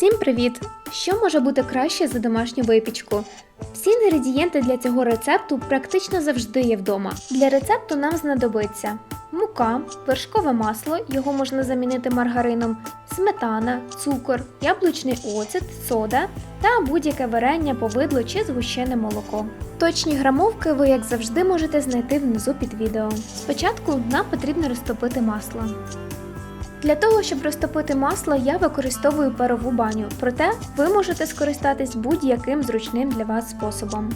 Всім привіт! Що може бути краще за домашню випічку? Всі інгредієнти для цього рецепту практично завжди є вдома. Для рецепту нам знадобиться мука, вершкове масло, його можна замінити маргарином, сметана, цукор, яблучний оцет, сода та будь-яке варення, повидло чи згущене молоко. Точні грамовки ви, як завжди, можете знайти внизу під відео. Спочатку нам потрібно розтопити масло. Для того, щоб розтопити масло, я використовую парову баню, проте ви можете скористатись будь-яким зручним для вас способом.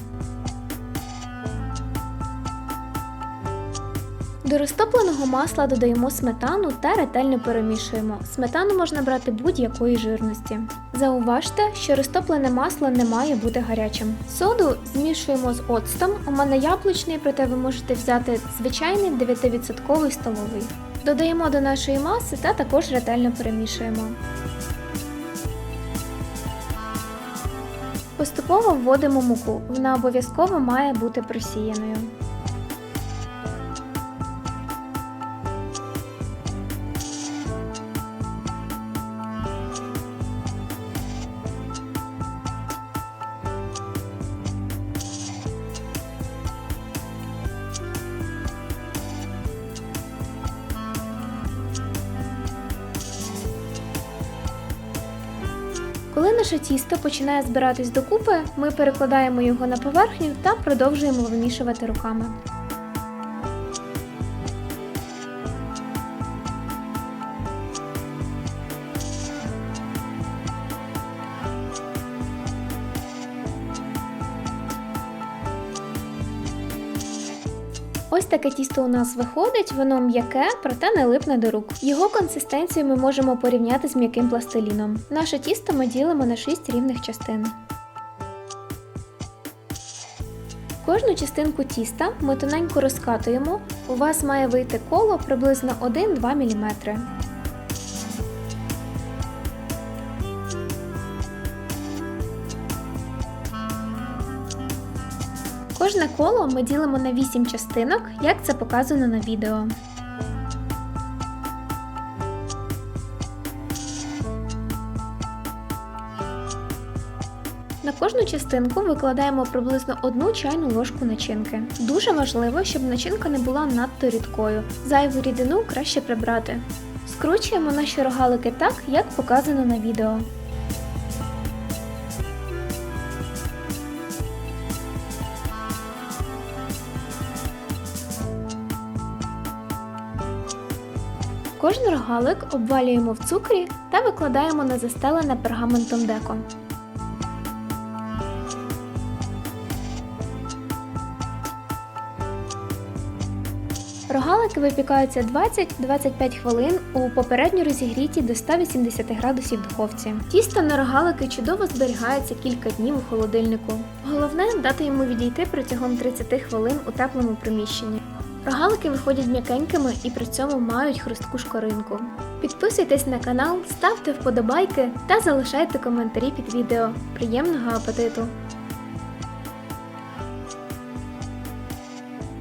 До розтопленого масла додаємо сметану та ретельно перемішуємо. Сметану можна брати будь-якої жирності. Зауважте, що розтоплене масло не має бути гарячим. Соду змішуємо з оцтом. У мене яблучний, проте ви можете взяти звичайний 9% столовий. Додаємо до нашої маси та також ретельно перемішуємо. Поступово вводимо муку. Вона обов'язково має бути просіяною. Коли наше тісто починає збиратись докупи, ми перекладаємо його на поверхню та продовжуємо вимішувати руками. Ось таке тісто у нас виходить, воно м'яке, проте не липне до рук. Його консистенцію ми можемо порівняти з м'яким пластиліном. Наше тісто ми ділимо на 6 рівних частин. Кожну частинку тіста ми тоненько розкатуємо. У вас має вийти коло приблизно 1-2 мм. Кожне коло ми ділимо на 8 частинок, як це показано на відео. На кожну частинку викладаємо приблизно одну чайну ложку начинки. Дуже важливо, щоб начинка не була надто рідкою. Зайву рідину краще прибрати. Скручуємо наші рогалики так, як показано на відео. Кожен рогалик обвалюємо в цукрі та викладаємо на застелене пергаментом деко. Рогалики випікаються 20-25 хвилин у попередньо розігрітій до 180 градусів духовці. Тісто на рогалики чудово зберігається кілька днів у холодильнику. Головне дати йому відійти протягом 30 хвилин у теплому приміщенні. Рогалики виходять м'якенькими і при цьому мають хрустку шкоринку. Підписуйтесь на канал, ставте вподобайки та залишайте коментарі під відео. Приємного апетиту!